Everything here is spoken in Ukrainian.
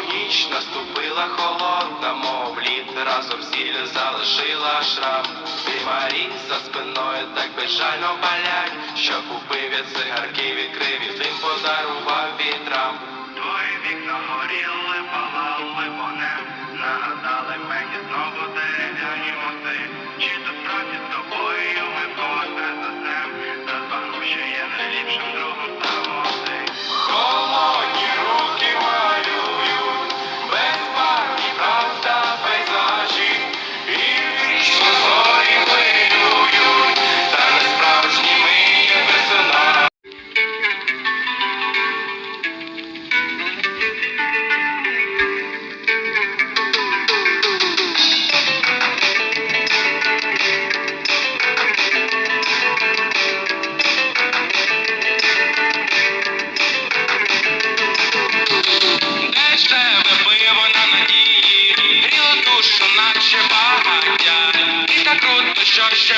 ніч наступила холодна, мов лід разом сіль залишила шрам. Димарі за спиною так безжально палять, що купив від цигарки, відкрив і дим подарував вітрам. Твої вікна горіли, палали вогнем, нагадали так круто, що